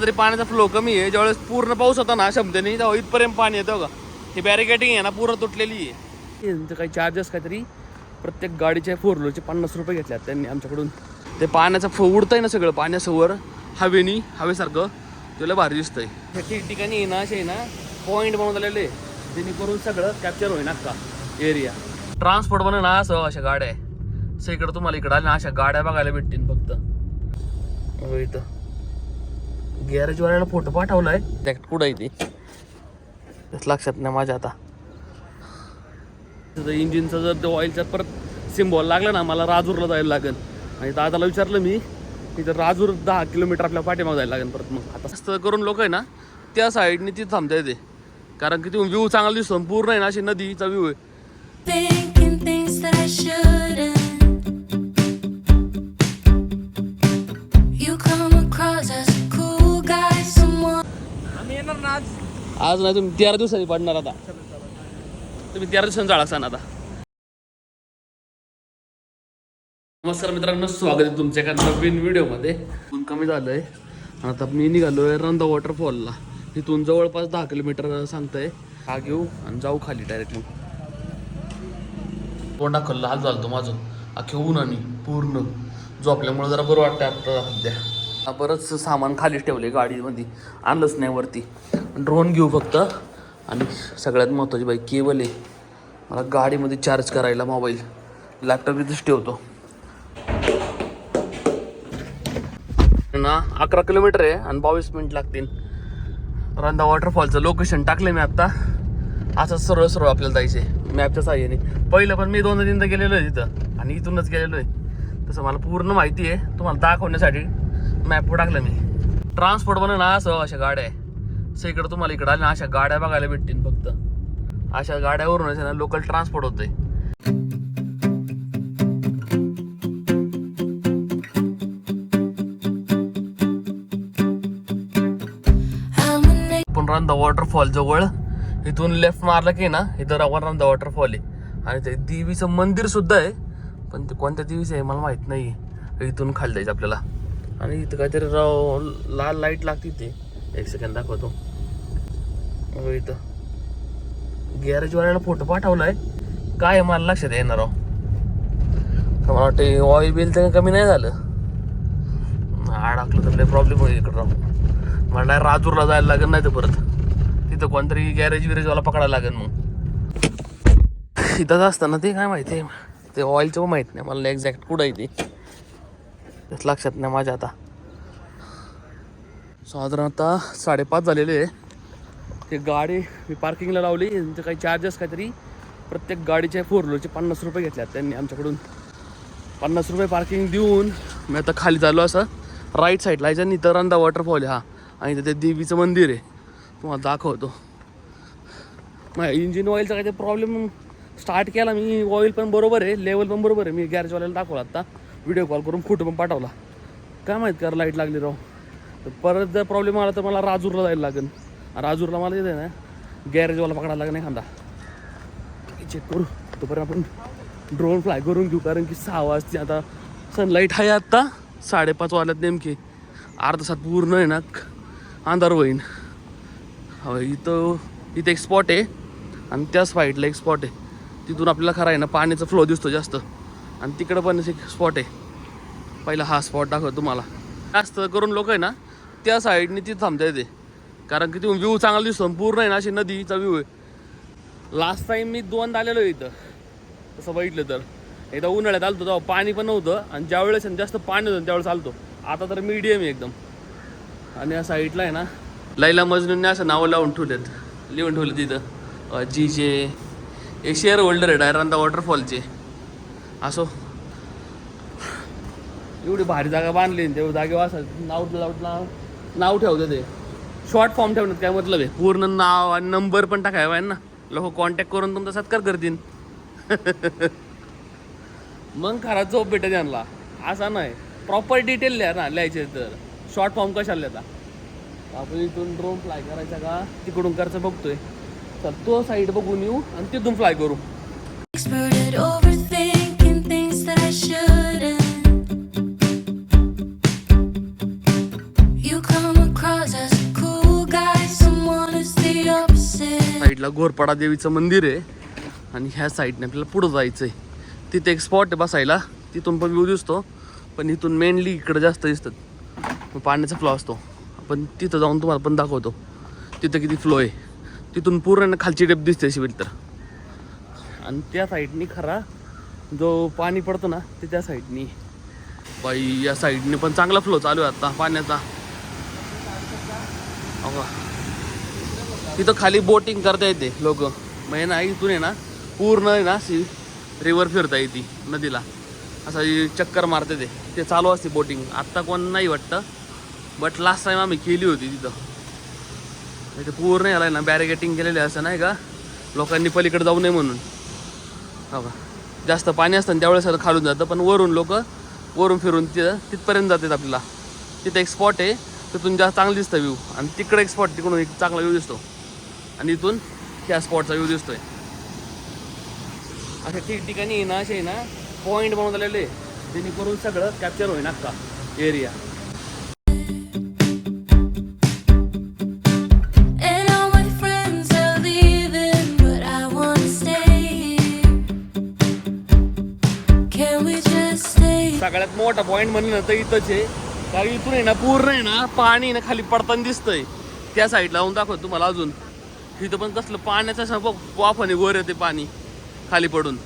आता तरी पाण्याचा फ्लो कमी आहे. ज्यावेळेस पूर्ण पाऊस होता ना क्षमतेने तेव्हा इथपर्यंत पाणी येतं का ही बॅरिकेटिंग आहे ना पूर्ण तुटलेली आहे. यांचे काही चार्जेस काहीतरी प्रत्येक गाडीचे फोर व्हीलरचे पन्नास रुपये घेतल्यात त्यांनी आमच्याकडून. ते पाण्याचं फ उडतंय ना सगळं पाण्यासवर हवेनी हवेसारखं. तुला भारी दिसतंय. हे ठिकठिकाणी आहे ना असे आहे ना पॉईंट बनवून आलेले जेणेकरून सगळं कॅप्चर होईना का एरिया ट्रान्सपोर्ट बनव ना असं अशा गाड्या आहे. सगळीकडे तुम्हाला इकडं आल्या ना अशा गाड्या बघायला भेटतील फक्त. हो इथं. गॅरेजवाल्याला फोटो पाठवलाय. त्या कुठं आहे ते? लक्षात नाही माझ्या आता. त्याचं इंजिनचं जर ते ऑइलचा परत सिम्बॉल लागला ना मला राजूरला जायला लागेल. आणि दादाला विचारलं मी तिथं राजूर दहा किलोमीटर आपल्या पाठीमागे जायला लागेल परत मग. आता जास्त करून लोक आहे ना त्या साईडने तिथं थांबता येते. कारण की ती व्ह्यू चांगला दिसतो पूर्ण आहे ना अशी नदीचा व्ह्यू आहे. आज? नाही तुम्ही तेरा दिवसांनी पडणार आता. तुम्ही तेरा दिवसांनी जाळा सण आता. नमस्कार मित्रांनो स्वागत आहे तुमच्या एका नवीन व्हिडिओमध्ये. ऊन कमी झालंय. आता मी निघालोय रंदा वॉटरफॉलला तिथून जवळपास दहा किलोमीटर सांगताय. हा घेऊ आणि जाऊ खाली डायरेक्ट मग. तोंडा दाखवलं हाल झालतो माझं. अख्खे ऊन आणि पूर्ण. झोपल्यामुळे जरा बरं वाटतं आता सध्या. बरंच सामान खालीच ठेवले गाडीमध्ये. आणलंच नाही वरती. ड्रोन घेऊ फक्त. आणि सगळ्यात महत्त्वाची बाई केबल आहे. मला गाडीमध्ये चार्ज करायला मोबाईल लॅपटॉप इथेच ठेवतो. ना अकरा किलोमीटर आहे आणि बावीस मिनिट लागतील. रंदा वॉटरफॉलचं लोकेशन टाकलं मी आत्ता असं सरळ सरळ आपल्याला जायचे मॅपच्या साह्याने. पहिलं पण मी दोन तीनदा गेलेलो आहे तिथं. आणि इथूनच गेलेलो आहे. तसं मला पूर्ण माहिती आहे. तुम्हाला दाखवण्यासाठी मॅपवर टाकलं मी. ट्रान्सपोर्ट म्हणून ना असं अशा गाड्या आहे. सगळीकडे तुम्हाला इकडं आल्या ना अशा गाड्या बघायला भेटतील फक्त. अशा गाड्यावरूनच आहे ना लोकल ट्रान्सपोर्ट होते I'm पण रंदा वॉटरफॉल जवळ. इथून लेफ्ट मारलं की ना इथं रवा रंदा वॉटरफॉल आहे. आणि ते देवीचं मंदिर सुद्धा आहे. पण ते कोणत्या देवीचं आहे मला माहीत नाही इथून खाली जायचं आपल्याला. आणि इथं काहीतरी राव लाल लाइट लागते ते. एक सेकंड दाखवतो. इथं. गॅरेजवाल्याला फोटो पाठवलाय. काय आहे मला लक्षात येणार राव. तर मला वाटते ऑइल बिल तर कमी नाही झालं. अडकलं तर प्रॉब्लेम होईल इकडं राव. मला राजूरला जायला लागेल नाही तर परत. तिथं कोणतरी गॅरेज विरेजवाला पकडायला लागेल मग इथंच असताना ते काय माहिती आहे? ते ऑइलचं माहीत नाही. मला एक्झॅक्ट कुठं आहे ते. तेच लक्षात नाही माझ्या आता. साधारण आता साडेपाच झालेले आहे. ते गाडी मी पार्किंगला लावली त्यांचे काही चार्जेस काहीतरी. प्रत्येक गाडीचे फोर व्हीलरचे पन्नास रुपये घेतल्यात त्यांनी आमच्याकडून. पन्नास रुपये पार्किंग देऊन मी आता खाली झालो असं. राईट साईडला याच्या आणि इथं रंदा वॉटरफॉल हा. आणि तिथे देवीचं मंदिर आहे. तुम्हाला दाखवतो. नाही इंजिन ऑइलचा काही प्रॉब्लेम स्टार्ट केला मी. ऑइल पण बरोबर आहे लेवल पण बरोबर आहे. मी गॅरेजवाल्याला दाखवला आता. व्हिडिओ कॉल करून फोटो पण पाठवला. काय माहीत का लाइट लागली राव. तर परत जर प्रॉब्लेम आला तर मला राजूरला जायला लागेल. राजूरला मला येते ना गॅरेजवाला पकडायला लागेल नाही खांदा. चेक करू. तोपर्यंत आपण ड्रोन फ्लाय करून घेऊ. कारण की सहा वाजते आता. सनलाईट आहे आत्ता साडेपाच वाजल्यात नेमके. अर्धा तासात पूर्ण आहे ना. अंधार होईन. हवं इथं इथं एक स्पॉट आहे. आणि त्या साईडला एक स्पॉट आहे. तिथून आपल्याला खरं आहे ना पाण्याचा फ्लो दिसतो जास्त. आणि तिकडं पण एक स्पॉट आहे. पहिला हा स्पॉट दाखव तुम्हाला. जास्त करून लोक आहे ना त्या साईडने तिथं थांबता येते. कारण की तिथून व्ह्यू चांगला दिसतो आणि पूर्ण आहे ना अशी नदीचा व्ह्यू आहे. लास्ट टाईम मी दोनदा आलेलो आहे इथं. तसं बघितलं तर. एकदा उन्हाळ्यात आलतो तेव्हा पाणी पण नव्हतं आणि ज्या वेळेस जास्त पाणी होतं त्यावेळेस आलतो. आता तर मीडियम आहे एकदम. आणि या साईडला आहे ना लैला मजनूंनी असं नावं लावून ठेवलेत. लिहून ठेवले तिथं. जी जे एक शेअर होल्डर आहे डायरांदा वॉटरफॉलचे असो. एवढी भारी जागा बांधली ना तेवढी जागेवर असं नाव नाव नाव ठेवतं ते. शॉर्ट फॉर्म ठेवण्यात काय मतलब आहे? पूर्ण नाव आणि नंबर पण टाकायला आहे ना लोक कॉन्टॅक्ट करून तुमचा सत्कार करतील. मग खरा झोप भेटत त्यांना असा नाही. प्रॉपर डिटेल लिहा ना लिहायचे तर. शॉर्ट फॉर्म कशाला लिहिता? आपण इथून ड्रोन फ्लाय करायचा का? तिकडून करायचं बघतोय. तर तो साईड बघून येऊ आणि तिथून फ्लाय करू. गोरपाडा घोरपाडा देवीचं मंदिर आहे. आणि ह्या साईडने आपल्याला पुढं जायचं आहे तिथे एक स्पॉट आहे बसायला. तिथून पण व्ह्यू दिसतो. पण इथून मेनली इकडं जास्त दिसतात. पाण्याचा फ्लो असतो. आपण तिथं जाऊन तुम्हाला पण दाखवतो. तिथं किती फ्लो आहे. तिथून पूर्ण खालची डेप दिसते सिविल तर आणि त्या साईडनी खरा जो पाणी पडतो ना ते त्या साईडनी बाई या साईडने पण चांगला फ्लो चालू आहे आता पाण्याचा. अहो. तिथं खाली बोटिंग करता येते लोक. म्हणजे ना इथून आहे ना पूर्ण आहे ना अशी रिवर फिरता येते नदीला. असा ही चक्कर मारते ते ते चालू असते बोटिंग. आत्ता कोण नाही वाटतं बट लास्ट टाईम आम्ही केली होती तिथं. ते पूर्ण याला आहे ना बॅरिगेटिंग केलेले असं नाही का? लोकांनी पलीकडे जाऊ नये म्हणून. हो का जास्त पाणी असतं ना त्यावेळेस खालून जातं पण वरून लोक वरून फिरून तिथं तिथपर्यंत जातात आपल्याला. तिथं एक स्पॉट आहे तिथून जास्त चांगलं दिसतं व्ह्यू आणि तिकडे एक स्पॉट तिकडून एक चांगला व्ह्यू दिसतो. आणि इथून ह्या स्पॉटचा व्ह्यू दिसतोय. अशा ठिकठिकाणी ना असे ना पॉईंट बनवून आलेले जेणेकरून सगळं कॅप्चर होईल अख्खा एरिया? सगळ्यात मोठा पॉईंट म्हणलं ना तर इथंच आहे. कारण इथून आहे ना पूर्ण आहे ना पाणी ना खाली पडताना दिसतंय. त्या साईडला जाऊन दाखवतो तुम्हाला अजून. इथं पण कसलं पाण्याचा असं वाफाने वर येते पाणी खाली पडून.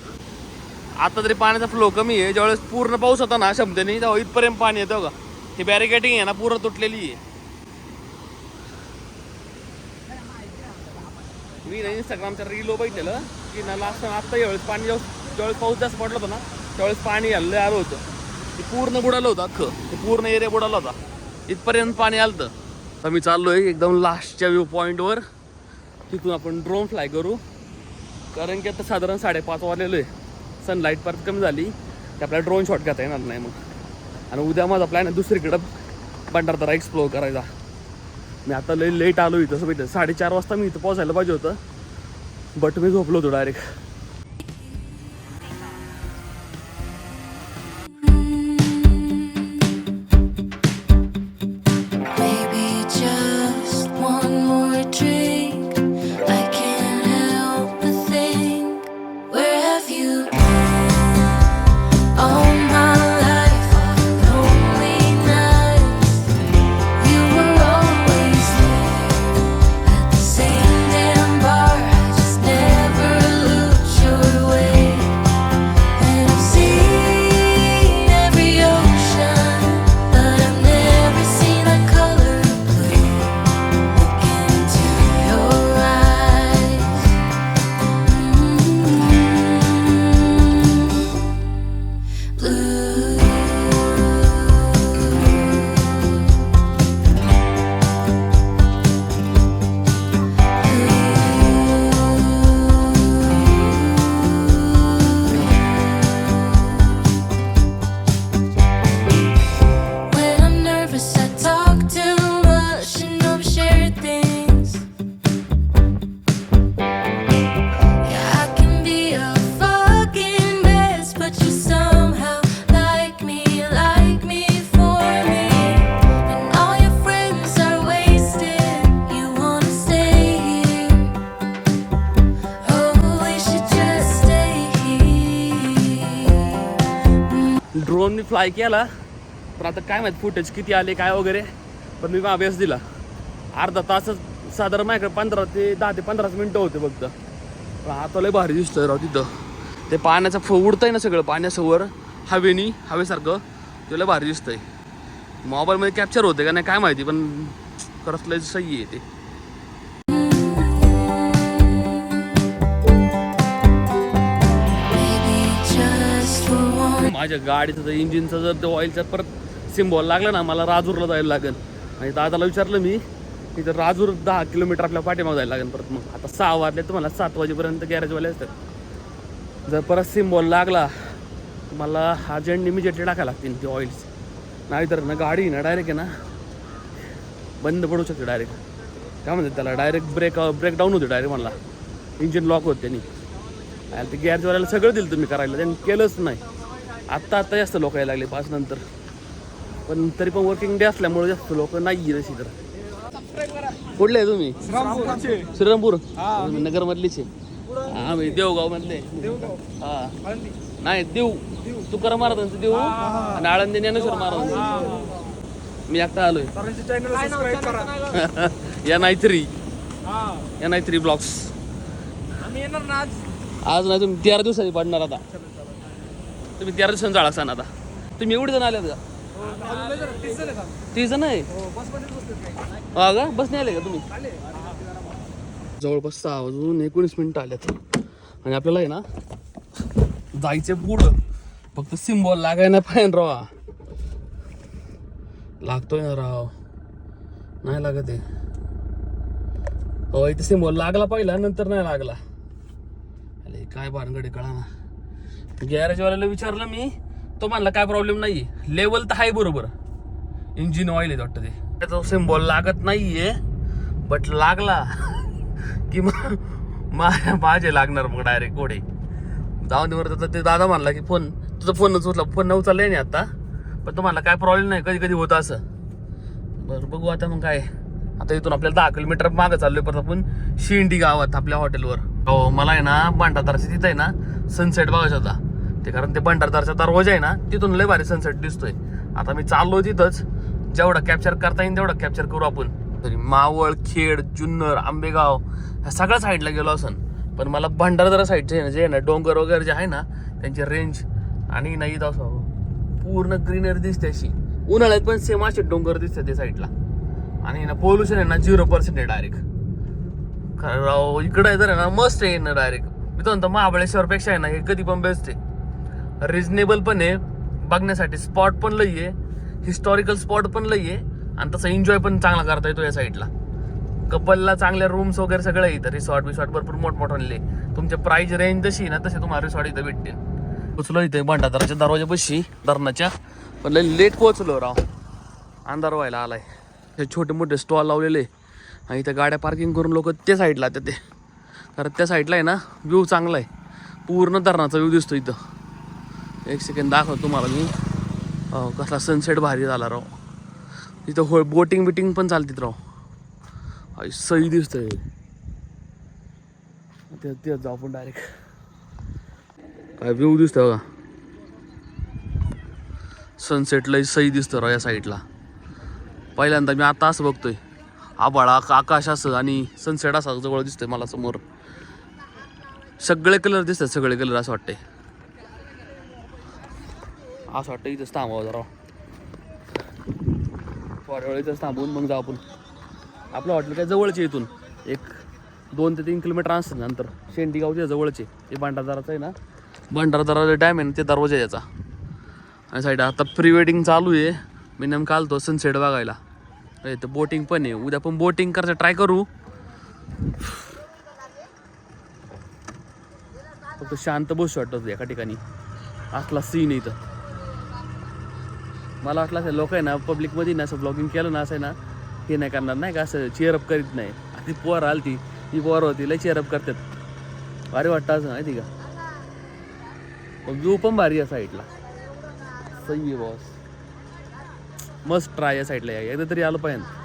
आता तरी पाण्याचा फ्लो कमी आहे. ज्यावेळेस पूर्ण पाऊस होता ना क्षमतेने तेव्हा इथपर्यंत पाणी येतं बघा. ही बॅरिकेटिंग आहे ना पूर्ण तुटलेली आहे. मी ना इंस्टाग्रामच्या रीलो बघितलेलं की ना लास्ट आत्ता यावेळेस पाणी ज्यावेळेस पाऊस जास्त पडला होता ना त्यावेळेस पाणी आलं आलं होतं. ते पूर्ण बुडालं होतं अख्खं. ते पूर्ण एरिया बुडाला होता. इथपर्यंत पाणी आलं होतं तर मी आहे एकदम लास्टच्या व्ह्यू पॉईंटवर तिथून आपण ड्रोन फ्लाय करू. कारण की आता साधारण साडेपाच वाजलेलो आहे. सनलाईट परत कमी झाली. की आपल्याला ड्रोन शॉट घेता येणार नाही मग. आणि उद्या माझा प्लॅन आहे दुसरीकडं भंडारदारा एक्सप्लोअर करायचा. मी आता लई लेट आलो इथं. असं साडेचार वाजता मी इथं पोहोचायला पाहिजे होतं. बट मी झोपलो होतो डायरेक्ट फ्लाय केला पण आता काय माहिती फुटेज किती आले काय वगैरे पण मी अभ्यास दिला. अर्धा तासच साधारण माझ्याकडे पंधरा ते दहा ते पंधराच मिनटं होते फक्त. पण आता लय भारी दिसतोय राव तिथं. ते पाण्याचं फ उडतंय ना सगळं पाण्यासवर हवेनी हवेसारखं. ते लय भारी दिसतंय. मोबाईलमध्ये कॅप्चर होते का नाही काय माहिती पण खरंच लय सही आहे ते. माझ्या गाडीचं जर इंजिनचं जर ते ऑइलचं परत सिम्बॉल लागलं ना मला राजूरला जायला लागेल. आणि दादाला विचारलं मी इथं राजूर दहा किलोमीटर आपल्या पाठीमागे जायला लागेल परत मग. आता सहा वाजले तुम्हाला सात वाजेपर्यंत गॅरेजवाले असतात. जर परत सिम्बॉल लागला तर मला अर्जंट इमिजिएटली टाकायला लागतील ते ऑइल्स नाहीतर ना गाडी ना डायरेक्ट आहे ना बंद पडू शकते डायरेक्ट काय म्हणतात त्याला? डायरेक्ट ब्रेक ब्रेकडाऊन होते डायरेक्ट मला इंजिन लॉक होत त्यांनी. आणि ते गॅरेजवाल्याला सगळं दिलं तुम्ही करायला. त्यांनी केलंच नाही. आत्ता आत्ता जास्त लोक यायला लागले पाच नंतर. पण तरी पण वर्किंग डे असल्यामुळे जास्त लोक नाही तशी तर. कुठले आहे तुम्ही? श्रीरामपूर. नगर मधलीच आहे. हा मी देवगाव. मधले हा नाही देव तुकाराम महाराजांचं देव आणि आळंदी ज्ञानेश्वर महाराजांचं. मी एकटा आलोय. या नाहीतरी. या नाहीतरी ब्लॉग्स. आज. नाही तुम्ही तेरा दिवसांनी पडणार आता. तुम्ही तेरा दिवसांनी जाळा सण आता. तुम्ही एवढे जण आल्यात का? तीस जण आहे? हा का? बस नाही आले का तुम्ही? जवळपास सहा वाजून एकोणीस मिनिटं आल्यात. आणि आपल्याला आहे ना जायचे पुढं. फक्त सिम्बॉल लागाय ना पाहिजे राव. लागतोय ना राव. नाही लागत आहे. हो इथे सिम्बॉल लागला पहिला नंतर नाही लागला. अरे काय भानगड कळा ना गॅरेजवाल्याला विचारलं मी तो म्हणला काय प्रॉब्लेम नाही लेवल तर आहे बरोबर. इंजिन ऑइल आहे वाटतं ते. त्याचा सिम्बॉल लागत नाहीये बट लागला. की मग मा- माझे लागणार मग डायरेक्ट घोडे. जाऊन दे ते दादा म्हणला की फोन तुझा फोनच उचला फोन न उचलला नाही आता. पण तो म्हणला काय प्रॉब्लेम नाही कधी कधी होतं असं. बरं बघू आता मग काय. आता इथून आपल्याला दहा किलोमीटर मागं चाललोय परत आपण शिंडी गावात आपल्या हॉटेलवर हो मला आहे ना भांडारदारच्या तिथं आहे ना सनसेट बघायचा होता. ते कारण ते भांडारदारचा दरवाजा आहे ना तिथून लय भारी सनसेट दिसतोय. आता मी चाललो तिथंच. जेवढं कॅप्चर करता येईल तेवढं कॅप्चर करू आपण. तरी मावळ खेड जुन्नर आंबेगाव ह्या सगळ्या साईडला गेलो असन. पण मला भंडारदरा साईडचे ना जे आहे ना डोंगर वगैरे जे आहे ना त्यांची रेंज आणि नाही इथं असं पूर्ण ग्रीनरी दिसते अशी. उन्हाळ्यात पण सेम असे डोंगर दिसते त्या साईडला आणि ना पोल्युशन आहे ना झिरो पर्सेंट आहे डायरेक्ट कारण राव इकडं आहे तर ना मस्त आहे ना डायरेक्ट मी तो म्हणतो महाबळेश्वरपेक्षा आहे ना हे कधी पण बेस्ट आहे. रिजनेबल पण आहे. बघण्यासाठी स्पॉट पण लई आहे. हिस्टॉरिकल स्पॉट पण लई आहे. आणि तसं एन्जॉय पण चांगला करता येतो या साईडला कपलला चांगल्या रूम्स वगैरे सगळं इथं. रिसॉर्ट बिसॉर्ट भरपूर मोठमोठाले तुमच्या प्राईज रेंज जशी ना तसे तुम्हाला रिसॉर्ट इथं भेटतील पोचलो इथे भांडादराच्या दरवाजापाशी धरणाच्या. पण लेट पोचलो राव. अंधार व्हायला आलाय. हे छोटे मोठे स्टॉल लावलेले. आणि इथं गाड्या पार्किंग करून लोक त्या साईडला येतात ते. कारण त्या साईडला आहे ना व्ह्यू चांगला आहे. पूर्ण धरणाचा व्ह्यू दिसतो इथं. एक सेकंड दाखवतो तुम्हाला मी. हो कसला सनसेट भारी झाला राव. इथं हो बोटिंग बिटिंग पण चालतीत राव. आई सई दिसतंय. ते तेच जाऊ आपण डायरेक्ट काय व्ह्यू दिसतो का सनसेटलाही सई दिसतो राव या साईडला. पहिल्यांदा मी आता असं बघतोय. आबाळा आकाश असं आणि सनसेट असा जवळ दिसतंय मला समोर. सगळे कलर दिसतात सगळे कलर असं वाटतंय. असं वाटतं इथंच थांबावं जरा. थोड्या वेळ इथंच थांबून मग जाऊ आपण. आपलं हॉटेल काय जवळचे इथून. एक दोन ते तीन किलोमीटर असतं नंतर. शेंडी गावच्या जवळचे. ते भांडारदाराचं आहे ना? भांडारदारा डॅम आहे ना ते दरवाजा याचा. आणि साईड आता प्री वेडिंग चालू आहे. मी नेमका आलतो सनसेट बघायला. इथं बोटिंग पण आहे. उद्या पण बोटिंग करायचं ट्राय करू. फक्त शांत बसू वाटत होतं एका ठिकाणी. असला सीन इथं. मला वाटलं असं लोक आहे ना पब्लिकमध्ये ना असं ब्लॉगिंग केलं ना असं आहे ना हे नाही करणार. नाही का असं चेअरअप करीत नाही. ती पोहर आली ती ती पोर होती लय चेअरअप करतात. भारी वाटतं असं माहिती का? व्यू पण भारी आहे साईडला सही आहे बॉस मस्त ट्राय या साईडला या. एकदा तरी आलं पाहिजे.